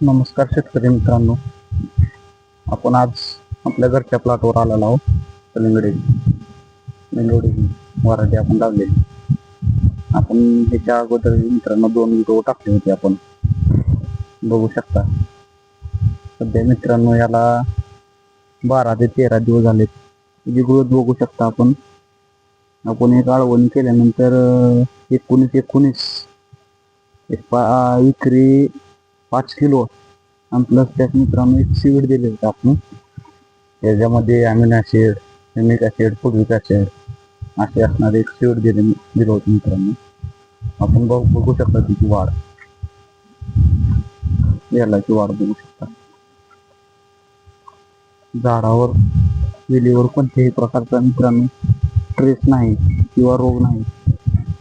नमस्कार शेतकरी मित्रांनो. आपण आज आपल्या घरच्या प्लॉटवर आलेलो आहोत. कलिंगडे लिंगवडे वराठी आपण लावलेली. आपण ह्याच्या अगोदर मित्रांनो दोन व्हिडिओ टाकले होते आपण. बघू शकता. सध्या मित्रांनो याला बारा ते तेरा दिवस झालेत. जी ग्रोथ बघू शकता आपण. आपण एक आळवण केल्यानंतर एकोणीस एकोणीस. एक पा विक्री पाच किलो. आणि प्लस त्यात मित्रांनो एक सीड दिले होते आपण याच्यामध्ये amino acid humic acid fulvic acid असे असणारे एक सीड दिले दिलं होतं मित्रांनो. आपण बघ बघू शकता तिची वाढ. यालाची वाढ बघू शकता. झाडावर वेलीवर कोणत्याही प्रकारचा मित्रांनो ट्रेस नाही किंवा रोग नाही.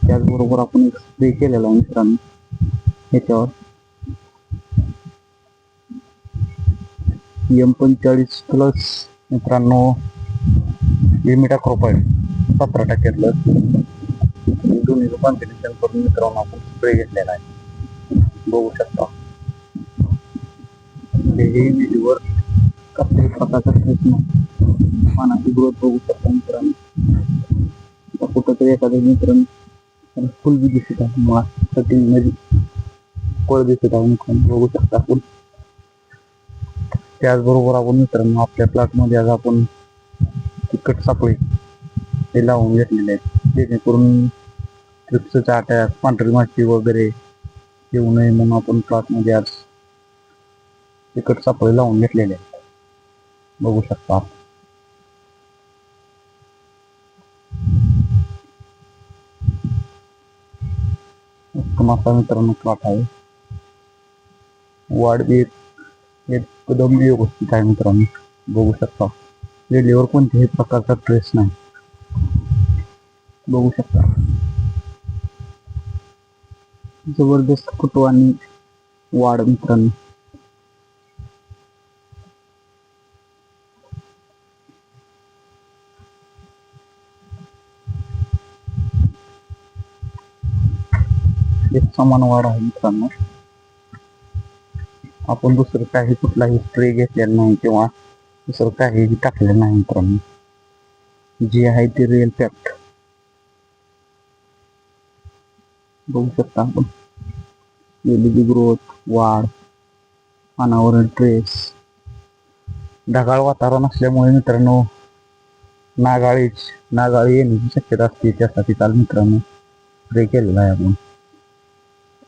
त्याचबरोबर आपण एक स्प्रे केलेला आहे मित्रांनो. ह्याच्यावर. एम पंचेचाळीस प्लस मित्रांनो लिमिटा क्रोपाईड सतरा टक्क्यातलं. दोन्ही कॉम्बिनेशन करून मित्रांनो आपण स्प्रे घेतलेला आहे. बघू शकता. हे विधीवर कसल्याही प्रकारचा ट्रेस पानाची ग्रोथ बघू शकता मित्रांनो. कुठंतरी एखादं तरी एखाद्या मित्रांनो फुल बी दिसत आहे. मुळात कटिंगमध्ये. फळ दिसत आहे मित्रांनो बघू शकता आपण. त्याचबरोबर आपण मित्रांनो आपल्या प्लॉटमध्ये आज आपण तिखट सापळे हे लावून घेतलेले आहेत जेणेकरून ट्रिप्सचा अटॅक पांढरी माशी वगैरे येऊ नये म्हणून आपण प्लॉटमध्ये आज तिखट सापळे लावून घेतलेले आहेत बघू शकता. उत्तम असा मित्रांनो प्लॉट आहे. वाढ बी एक एकदम व्यवस्थित आहे मित्रांनो? बघू शकता. रेल्वेवर कोणत्याही प्रकारचा ट्रेस नाही. बघू शकता. जबरदस्त फोटो आणि वाढ मित्रांनो. एक समान वाढ आहे मित्रांनो. आपण दुसरं काही कुठलाही स्प्रे घेतलेला नाही किंवा दुसरं काहीही टाकलेलं नाही मित्रांनो. जे आहे ते रिअल फॅक्ट बघू शकता आपण. वेलीची ग्रोथ वाढ पानावरील ट्रेस ढगाळ वातावरण असल्यामुळे मित्रांनो नागाळीच नागाळी येण्याची शक्यता असते. त्यासाठी काल मित्रांनो स्प्रे केलेला आहे आपण.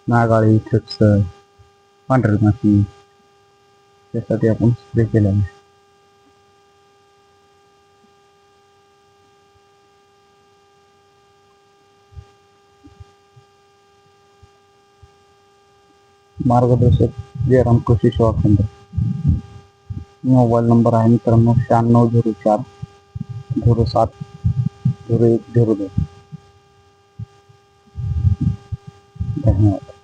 नागाळी थ्रिप्स पांढरे माती त्यासाठी आपण स्प्रे केलेला मार्गदर्शक जयराम कृषी सेवा केंद्र. मोबाईल नंबर आहे मित्रांनो शहाण्णव झिरो चार झिरो सात झिरो एक झिरो दोन. धन्यवाद.